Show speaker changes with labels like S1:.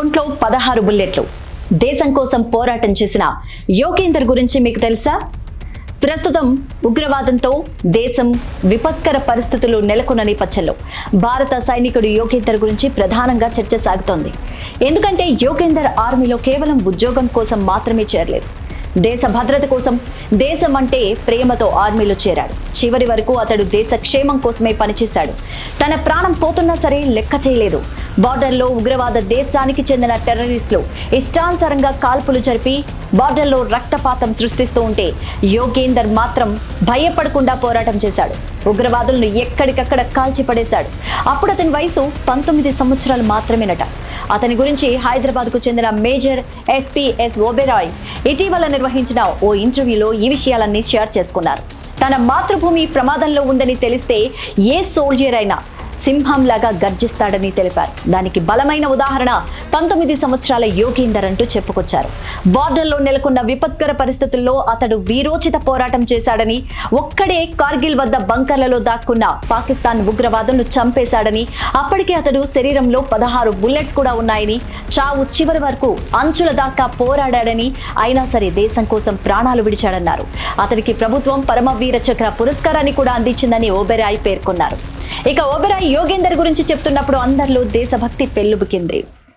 S1: ఒంట్లో పదహారు బుల్లెట్లు. దేశం కోసం పోరాటం చేసిన యోగేందర్ గురించి మీకు తెలుసా? ప్రస్తుతం ఉగ్రవాదంతో దేశం విపత్కర పరిస్థితులు నెలకొన్న నేపథ్యంలో భారత సైనికుడు యోగేందర్ గురించి ప్రధానంగా చర్చ సాగుతోంది. ఎందుకంటే యోగేందర్ ఆర్మీలో కేవలం ఉద్యోగం కోసం మాత్రమే చేరలేదు. దేశ భద్రత కోసం దేశం అంటే ప్రేమతో ఆర్మీలో చేరాడు. చివరి వరకు అతడు దేశ క్షేమం కోసమే పనిచేశాడు. తన ప్రాణం పోతున్నా సరే లెక్క చేయలేదు. బార్డర్లో ఉగ్రవాద దేశానికి చెందిన టెర్రరిస్టులు ఇష్టానుసారంగా కాల్పులు జరిపి బార్డర్లో రక్తపాతం సృష్టిస్తూ ఉంటే యోగేందర్ మాత్రం భయపడకుండా పోరాటం చేశాడు. ఉగ్రవాదులను ఎక్కడికక్కడ కాల్చిపడేశాడు అప్పుడు అతని వయసు పంతొమ్మిది సంవత్సరాలు మాత్రమేనట. అతని గురించి హైదరాబాద్కు చెందిన మేజర్ ఎస్పీఎస్ ఓబెరాయ్ ఇటీవల నిర్వహించిన ఓ ఇంటర్వ్యూలో ఈ విషయాలన్నీ షేర్ చేసుకున్నారు. తన మాతృభూమి ప్రమాదంలో ఉందని తెలిస్తే ఏ సోల్జర్ అయినా సింహంలాగా గర్జిస్తాడని తెలిపారు. దానికి బలమైన ఉదాహరణ పంతొమ్మిది సంవత్సరాల యోగీందర్ అంటూ చెప్పుకొచ్చారు. బార్డర్లో నెలకొన్న విపత్కర పరిస్థితుల్లో అతడు వీరోచిత పోరాటం చేశాడని ఒక్కడే కార్గిల్ వద్ద బంకర్లలో దాక్కున్న పాకిస్తాన్ ఉగ్రవాదులను చంపేశాడని అప్పటికే అతడు శరీరంలో పదహారు బుల్లెట్స్ కూడా ఉన్నాయని చావు చివరి వరకు అంచుల దాకా పోరాడాడని అయినా సరే దేశం కోసం ప్రాణాలు విడిచాడన్నారు. అతనికి ప్రభుత్వం పరమవీర చక్ర పురస్కారాన్ని కూడా అందించిందని ఓబెరాయ్ పేర్కొన్నారు. ఇక ఓబెరాయ్ యోగేందర్ గురించి చెప్తున్నప్పుడు అందరిలో దేశభక్తి పెళ్ళుబుకింది